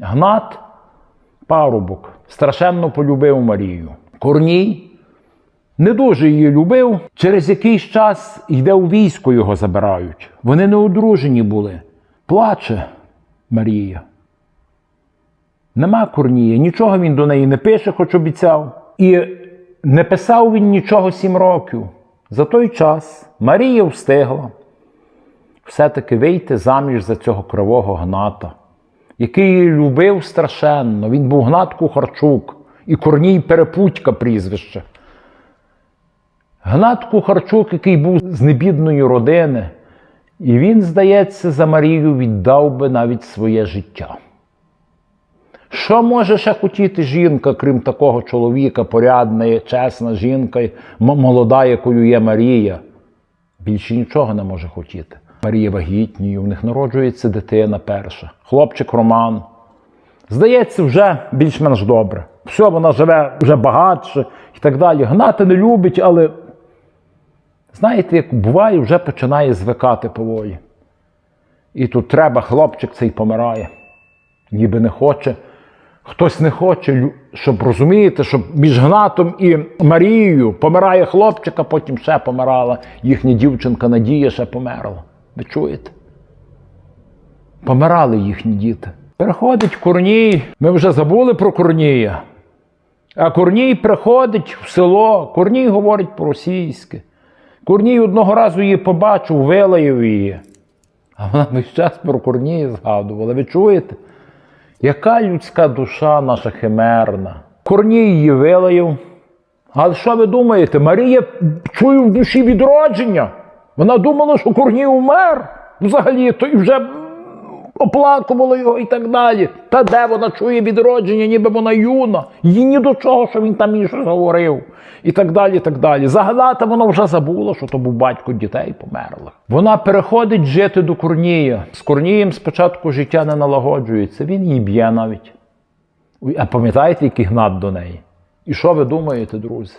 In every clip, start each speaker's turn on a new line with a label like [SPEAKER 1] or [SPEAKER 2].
[SPEAKER 1] Гнат, парубок, страшенно полюбив Марію. Корній не дуже її любив. Через якийсь час йде у військо його забирають. Вони не одружені були. Плаче Марія. Нема Корнія, нічого він до неї не пише, хоч обіцяв. І не писав він нічого сім років. За той час Марія встигла все-таки вийти заміж за цього кривого гната, який любив страшенно. Він був Гнат Кухарчук і Корній Перепутька прізвище. Гнат Кухарчук, який був з небідної родини, і він, здається, за Марію віддав би навіть своє життя. Що може ще хотіти жінка, крім такого чоловіка, порядна, чесна жінка, молода, якою є Марія? Більше нічого не може хотіти. Марія вагітніє, в них народжується дитина перша, хлопчик Роман. Здається, вже більш-менш добре. Все, вона живе вже багатше і так далі. Гнати не любить, але знаєте, як буває, вже починає звикати поволі. І тут треба, хлопчик цей помирає. Ніби не хоче. Хтось не хоче, щоб розумієте, щоб між Гнатом і Марією помирає хлопчик, а потім ще помирала. Їхня дівчинка Надія ще померла. Ви чуєте? Помирали їхні діти. Переходить Корній. Ми вже забули про Корнія. А Корній приходить в село, Корній говорить по-російськи. Корній одного разу її побачив, вилаяв її. А вона весь час про Корнія згадувала. Ви чуєте? Яка людська душа наша химерна? Корній її вилаяв. Але що ви думаєте? Марія чує в душі відродження. Вона думала, що Корній умер. Взагалі, то і вже оплакувала його і так далі. Та де вона чує відродження, ніби вона юна. Їй ні до чого, що він там щось говорив. І так далі, і так далі. Загадати вона вже забула, що то був батько дітей померлих. Вона переходить жити до Корнія. З Корнієм спочатку життя не налагоджується, він її б'є навіть. А пам'ятаєте, який гнат до неї? І що ви думаєте, друзі?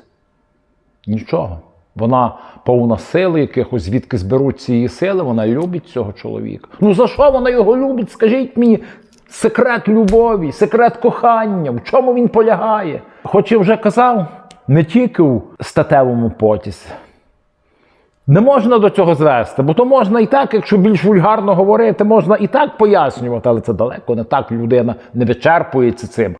[SPEAKER 1] Нічого. Вона повна сили якихось, звідки зберуться її сили, вона любить цього чоловіка. Ну за що вона його любить? Скажіть мені, секрет любові, секрет кохання, в чому він полягає? Хоч я вже казав, не тільки у статевому потязі. Не можна до цього звести, бо то можна і так, якщо більш вульгарно говорити, можна і так пояснювати, але це далеко не так людина не вичерпується цим.